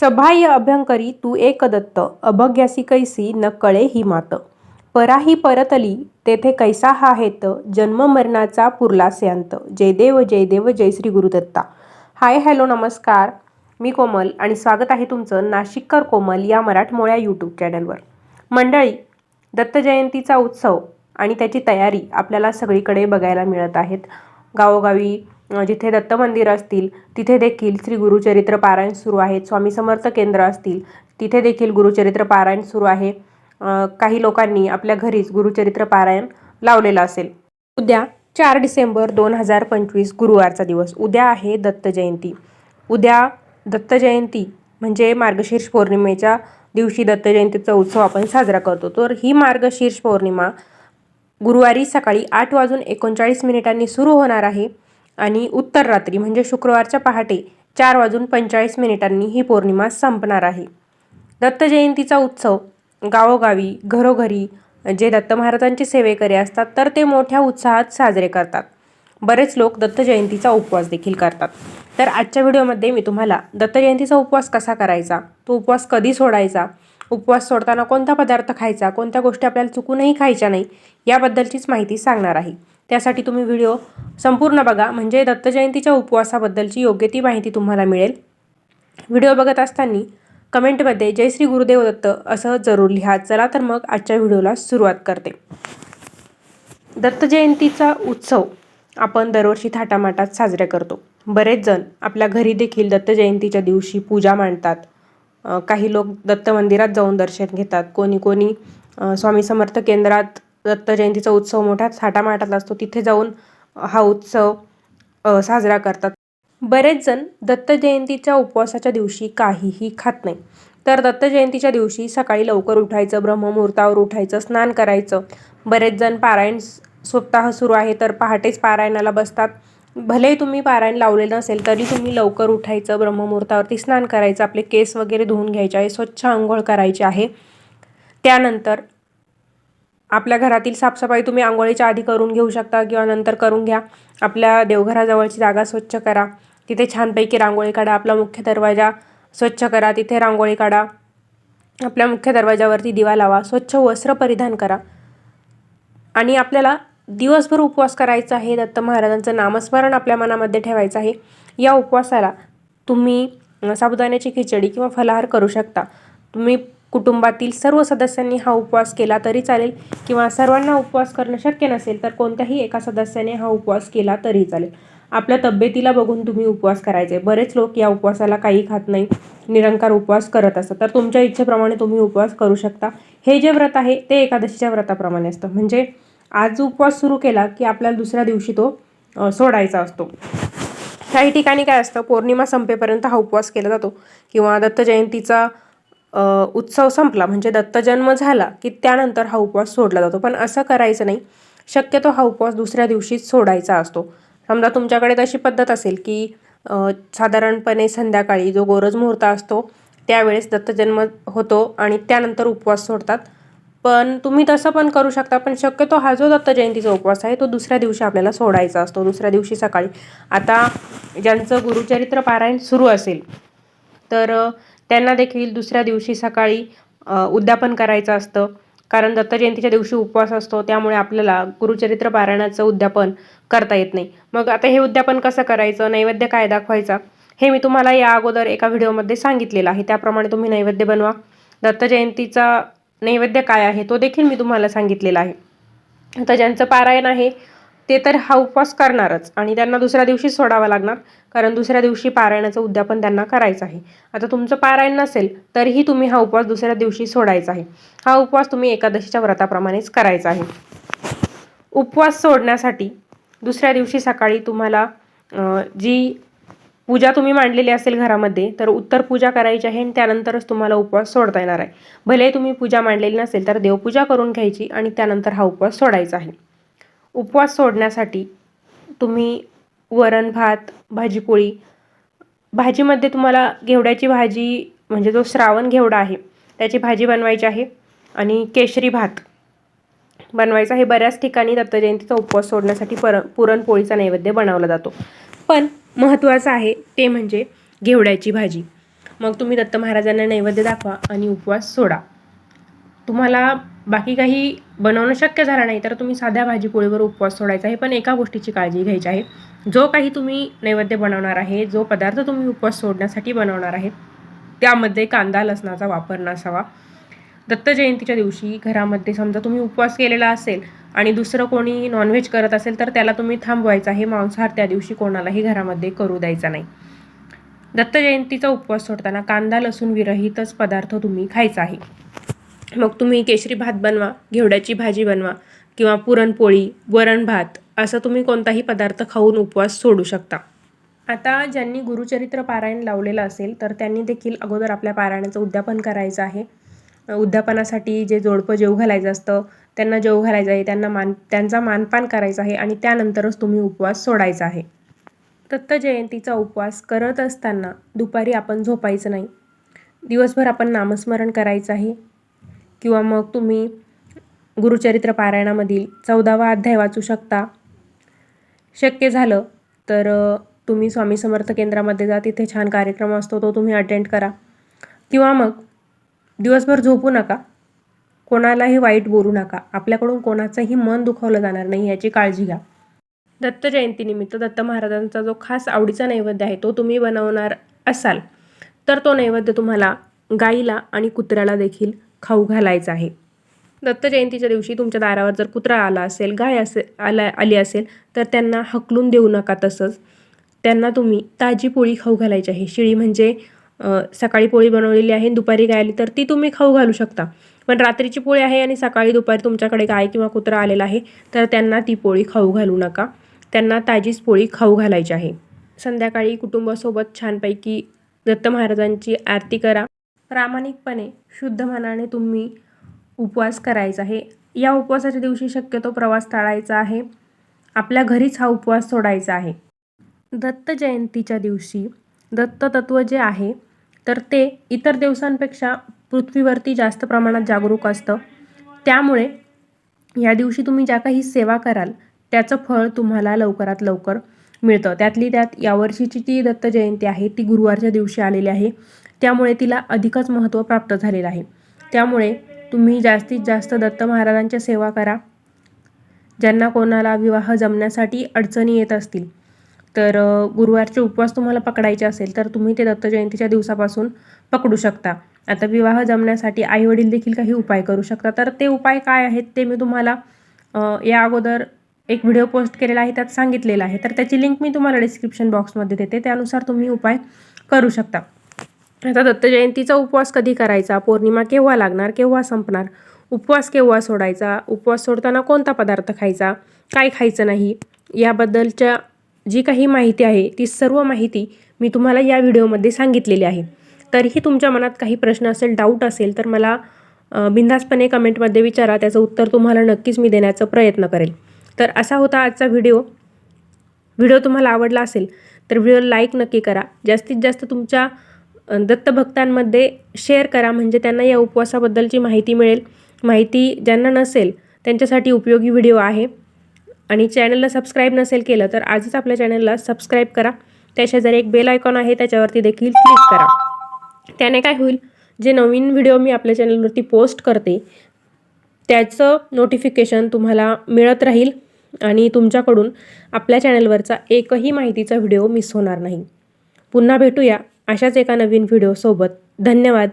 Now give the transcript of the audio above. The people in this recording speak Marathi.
सभाय अभ्यंकरी तू एक दत्त अभग्यासी कैसी न कळे ही मात. पराही परतली तेथे कैसा हा हेत जन्म मरणाचा पुरलासे अंत जय देव जय देव जय श्री गुरुदत्ता हाय हॅलो नमस्कार. मी कोमल आणि स्वागत आहे तुमचं नाशिककर कोमल या मराठमोळ्या यूट्यूब चॅनलवर. मंडळी दत्त जयंतीचा उत्सव आणि त्याची तयारी आपल्याला सगळीकडे बघायला मिळत आहेत. गावोगावी जिथे दत्त मंदिर असतील तिथे देखील श्री गुरुचरित्र पारायण सुरू आहेत स्वामी समर्थ केंद्र असतील तिथे देखील गुरुचरित्र पारायण सुरू आहे. काही लोकांनी आपल्या घरीच गुरुचरित्र पारायण लावलेलं असेल. उद्या चार डिसेंबर दोन हजार पंचवीस गुरुवारचा दिवस. उद्या आहे दत्त जयंती. उद्या दत्त जयंती म्हणजे मार्गशीर्ष पौर्णिमेच्या दिवशी दत्त जयंतीचा उत्सव आपण साजरा करतो. तर ही मार्गशीर्ष पौर्णिमा गुरुवारी सकाळी आठ वाजून एकोणचाळीस मिनिटांनी सुरू होणार आहे. आणि उत्तर रात्री म्हणजे शुक्रवारच्या पहाटे चार वाजून पंचेचाळीस मिनिटांनी ही पौर्णिमा संपणार आहे. दत्त जयंतीचा उत्सव गावोगावी घरोघरी जे दत्त महाराजांचे सेवेकरी असतात तर ते मोठ्या उत्साहात साजरे करतात. बरेच लोक दत्त जयंतीचा उपवास देखील करतात. तर आजच्या व्हिडिओमध्ये मी तुम्हाला दत्त जयंतीचा उपवास कसा करायचा तो उपवास कधी सोडायचा उपवास सोडताना कोणता पदार्थ खायचा कोणत्या गोष्टी आपल्याला चुकूनही खायच्या नाही याबद्दलचीच माहिती सांगणार आहे. त्यासाठी तुम्ही व्हिडिओ संपूर्ण बघा. म्हणजे दत्त जयंतीच्या उपवासाबद्दलची योग्य ती माहिती तुम्हाला मिळेल. व्हिडिओ बघत असताना कमेंटमध्ये जय श्री गुरुदेव दत्त असं जरूर लिहा. चला तर मग आजच्या व्हिडिओला सुरुवात करते. दत्त जयंतीचा उत्सव आपण दरवर्षी थाटामाटात साजरा करतो. बरेच जण आपल्या घरी देखील दत्त जयंतीच्या दिवशी पूजा मांडतात. काही लोक दत्त मंदिरात जाऊन दर्शन घेतात. कोणी कोणी स्वामी समर्थ केंद्रात दत्त जयंतीचा उत्सव मोठ्या थाटामाटात असतो. तिथे जाऊन हा उत्सव साजरा करतात. बरेच जण दत्त जयंतीच्या उपवासाच्या दिवशी काहीही खात नाही. तर दत्त जयंतीच्या दिवशी सकाळी लवकर उठायचं ब्रह्ममुहूर्तावर उठायचं स्नान करायचं. बरेच जण पारायण स्वतः सप्ताह सुरू आहे तर पहाटेच पारायणाला बसतात. भले तुम्ही पारायण लावलेलं नसेल तरी तुम्ही लवकर उठायचं ब्रह्ममुहूर्तावरती स्नान करायचं आपले केस वगैरे धुवून घ्यायचे आहे स्वच्छ आंघोळ करायची आहे. त्यानंतर आपल्या घरातील साफसफाई तुम्ही आंघोळीच्या आधी करून घेऊ शकता किंवा नंतर करून घ्या. आपल्या देवघराजवळची जागा स्वच्छ करा. तिथे छानपैकी रांगोळी काढा. आपला मुख्य दरवाजा स्वच्छ करा. तिथे रांगोळी काढा. आपल्या मुख्य दरवाजावरती दिवा लावा. स्वच्छ वस्त्र परिधान करा. आणि आपल्याला दिवसभर उपवास करायचा आहे. दत्त महाराजांचं नामस्मरण आपल्या मनामध्ये ठेवायचं आहे. या उपवासाला तुम्ही साबुदाण्याची खिचडी किंवा फलाहार करू शकता. तुम्ही कुटुंबातील सर्व सदस्यांनी हा उपवास केला तरी चालेल किंवा सर्वांना उपवास करणं शक्य नसेल तर कोणत्याही एका सदस्याने हा उपवास केला तरी चालेल. आपल्या तब्येतीला बघून तुम्ही उपवास करायचे. बरेच लोक या उपवासाला काही खात नाही निरंकार उपवास करत असतात. तर तुमच्या इच्छेप्रमाणे तुम्ही उपवास करू शकता. हे जे व्रत आहे ते एकादशीच्या व्रताप्रमाणे असतं. म्हणजे आज उपवास सुरू केला की आपल्याला दुसऱ्या दिवशी तो सोडायचा असतो. काही ठिकाणी काय असतं पौर्णिमा संपेपर्यंत हा उपवास केला जातो. किंवा दत्त जयंतीचा उत्सव संपला. म्हणजे दत्तजन्म झाला की त्यानंतर हा उपवास सोडला जातो. पण असं करायचं नाही. शक्यतो हा उपवास दुसऱ्या दिवशीच सोडायचा असतो. समजा तुमच्याकडे तशी पद्धत असेल की साधारणपणे संध्याकाळी जो गोरज मुहूर्त असतो त्यावेळेस दत्तजन्म होतो आणि त्यानंतर उपवास सोडतात. पण तुम्ही तसं पण करू शकता. पण शक्यतो हा जो दत्त जयंतीचा उपवास आहे तो दुसऱ्या दिवशी आपल्याला सोडायचा असतो. दुसऱ्या दिवशी सकाळी. आता ज्यांचं गुरुचरित्र पारायण सुरू असेल तर त्यांना देखील दुसऱ्या दिवशी सकाळी उद्यापन करायचं असतं. कारण दत्त जयंतीच्या दिवशी उपवास असतो त्यामुळे आपल्याला गुरुचरित्र पारायणाचं उद्यापन करता येत नाही. मग आता हे उद्यापन कसं करायचं? नैवेद्य काय दाखवायचा? हे मी तुम्हाला या अगोदर एका व्हिडिओमध्ये सांगितलेलं आहे. त्याप्रमाणे तुम्ही नैवेद्य बनवा. दत्त जयंतीचा नैवेद्य काय आहे? तो देखील मी तुम्हाला सांगितलेला आहे. आता ज्यांचं पारायण आहे ते तर हा उपवास करणारच आणि त्यांना दुसऱ्या दिवशी सोडावा लागणार कारण दुसऱ्या दिवशी पारायणाचं उद्यापन त्यांना करायचं आहे. आता तुमचं पारायण नसेल तरीही तुम्ही हा उपवास दुसऱ्या दिवशी सोडायचा आहे. हा उपवास तुम्ही एकादशीच्या व्रताप्रमाणेच करायचा आहे. उपवास सोडण्यासाठी दुसऱ्या दिवशी सकाळी तुम्हाला जी पूजा तुम्ही मांडलेली असेल घरामध्ये तर उत्तर पूजा करायची आहे आणि त्यानंतरच तुम्हाला उपवास सोडता येणार आहे. भले तुम्ही पूजा मांडलेली नसेल तर देवपूजा करून घ्यायची आणि त्यानंतर हा उपवास सोडायचा आहे. उपवास सोडण्यासाठी तुम्ही वरण भात भाजीपोळी भाजीमध्ये तुम्हाला घेवड्याची भाजी म्हणजे जो श्रावण घेवडा आहे त्याची भाजी बनवायची आहे आणि केशरी भात बनवायचा आहे. बऱ्याच ठिकाणी दत्तजयंतीचा उपवास सोडण्यासाठी पर पुरणपोळीचा नैवेद्य बनवला जातो. पण महत्त्वाचं आहे ते म्हणजे घेवड्याची भाजी. मग तुम्ही दत्त महाराजांना नैवेद्य दाखवा आणि उपवास सोडा. तुम्हाला बाकी काही बनवणं शक्य झालं नाही तर तुम्ही साध्या भाजीपोळीवर उपवास सोडायचा आहे. पण एका गोष्टीची काळजी घ्यायची आहे. जो काही तुम्ही नैवेद्य बनवणार आहे जो पदार्थ तुम्ही उपवास सोडण्यासाठी बनवणार आहेत त्यामध्ये कांदा लसणाचा वापर नसावा. दत्त जयंतीच्या दिवशी घरामध्ये समजा तुम्ही उपवास केलेला असेल आणि दुसरं कोणी नॉनव्हेज करत असेल तर त्याला तुम्ही थांबवायचं आहे. मांसाहार त्या दिवशी कोणालाही घरामध्ये करू द्यायचा नाही. दत्त जयंतीचा उपवास सोडताना कांदा लसूण विरहितच पदार्थ तुम्ही खायचा आहे. मग तुम्ही केशरी भात बनवा घेवड्याची भाजी बनवा किंवा पुरणपोळी वरण भात असा तुम्ही कोणताही पदार्थ खाऊन उपवास सोडू शकता. आता ज्यांनी गुरुचरित्र पारायण लावलेलं असेल तर त्यांनी देखील अगोदर आपल्या पारायणाचं उद्यापन करायचं आहे. उद्यापनासाठी जे जोडपं जेव घालायचं असतं त्यांना जेव घालायचं आहे त्यांना मान त्यांचा मानपान करायचा आहे आणि त्यानंतरच तुम्ही उपवास सोडायचा आहे. दत्त जयंतीचा उपवास करत असताना दुपारी आपण झोपायचं नाही. दिवसभर आपण नामस्मरण करायचं आहे. किंवा मग तुम्ही गुरुचरित्र पारायणामधील चौदावा अध्याय वाचू शकता. शक्य झालं तर तुम्ही स्वामी समर्थ केंद्रामध्ये जा तिथे छान कार्यक्रम असतो तो तुम्ही अटेंड करा. किंवा मग दिवसभर झोपू नका. कोणालाही वाईट बोलू नका. आपल्याकडून कोणाचंही मन दुखावलं जाणार नाही याची काळजी घ्या. दत्त जयंतीनिमित्त दत्त महाराजांचा जो खास आवडीचा नैवेद्य आहे तो तुम्ही बनवणार असाल तर तो नैवेद्य तुम्हाला गाईला आणि कुत्र्याला देखील खाऊ घालायचा आहे. दत्त जयंतीच्या दिवशी तुमच्या दारावर जर कुत्रा आला असेल गाय असे आला आली असेल तर त्यांना हकलून देऊ नका तसंच. त्यांना तुम्ही ताजी पोळी खाऊ घालायची आहे. शिळी म्हणजे सकाळी पोळी बनवलेली आहे दुपारी गाय आली तर ती तुम्ही खाऊ घालू शकता. पण रात्रीची पोळी आहे आणि सकाळी दुपारी तुमच्याकडे गाय किंवा कुत्रा आलेला आहे तर त्यांना ती पोळी खाऊ घालू नका. त्यांना ताजीच पोळी खाऊ घालायची आहे. संध्याकाळी कुटुंबासोबत छानपैकी दत्त महाराजांची आरती करा. प्रामाणिकपणे शुद्ध मनाने तुम्ही उपवास करायचा आहे. या उपवासाच्या दिवशी शक्यतो प्रवास टाळायचा आहे. आपल्या घरीच हा उपवास सोडायचा आहे. दत्त जयंतीच्या दिवशी दत्त तत्व जे आहे तर ते इतर दिवसांपेक्षा पृथ्वीवरती जास्त प्रमाणात जागरूक असतं. त्यामुळे या दिवशी तुम्ही ज्या काही सेवा कराल त्याचं फळ तुम्हाला लवकरात लवकर मिळतं. त्यातली त्यात यावर्षीची ती दत्त जयंती आहे ती गुरुवारच्या दिवशी आलेली आहे. त्यामुळे तिला अधिकच महत्त्व प्राप्त झालेलं आहे. त्यामुळे तुम्ही जास्तीत जास्त दत्त महाराजांच्या सेवा करा. ज्यांना कोणाला विवाह जमण्यासाठी अडचणी येत असतील. तर गुरुवारचे उपवास तुम्हाला पकडायचे असेल तर तुम्ही ते दत्त जयंतीच्या दिवसापासून पकडू शकता. आता विवाह जमण्यासाठी आईवडील देखील काही उपाय करू शकता. तर ते उपाय काय आहेत ते मी तुम्हाला या अगोदर एक व्हिडिओ पोस्ट केलेला आहे त्यात सांगितलेलं आहे. तर त्याची लिंक मी तुम्हाला डिस्क्रिप्शन बॉक्समध्ये देते. त्यानुसार तुम्ही उपाय करू शकता. आता दत्त जयंतीचा उपवास कधी करायचा? पौर्णिमा केव्हा लागणार? केव्हा संपणार? उपवास केव्हा सोडायचा? उपवास सोडताना कोणता पदार्थ खायचा? काय खायचं नाही? याबद्दलच्या जी काही माहिती आहे ती सर्व माहिती मी तुम्हाला या व्हिडिओमध्ये सांगितलेली आहे. तरीही तुमच्या मनात काही प्रश्न असेल डाऊट असेल तर मला बिंदासपणे कमेंटमध्ये विचारा. त्याचं उत्तर तुम्हाला नक्कीच मी देण्याचा प्रयत्न करेल. तर असा होता आजचा व्हिडिओ. व्हिडिओ तुम्हाला आवडला असेल तर व्हिडिओ लाईक नक्की करा. जास्तीत जास्त तुमच्या दत्तभक्तांमध्ये शेअर करा. म्हणजे त्यांना या उपवासाबद्दलची माहिती मिळेल. माहिती ज्यांना नसेल त्यांच्यासाठी उपयोगी व्हिडिओ आहे. आणि चॅनलला सबस्क्राईब नसेल केलं तर आजच आपल्या चॅनलला सबस्क्राईब करा. त्याशेजारी एक बेल आयकॉन आहे त्याच्यावरती देखील क्लिक करा. त्याने काय होईल? जे नवीन व्हिडिओ मी आपल्या चॅनलवरती पोस्ट करते त्याचं नोटिफिकेशन तुम्हाला मिळत राहील. आणि तुमच्याकडून आपल्या चॅनलवरचा एकही माहितीचा व्हिडिओ मिस होणार नाही. पुन्हा भेटूया. अशाच एका नवीन व्हिडिओसोबत धन्यवाद.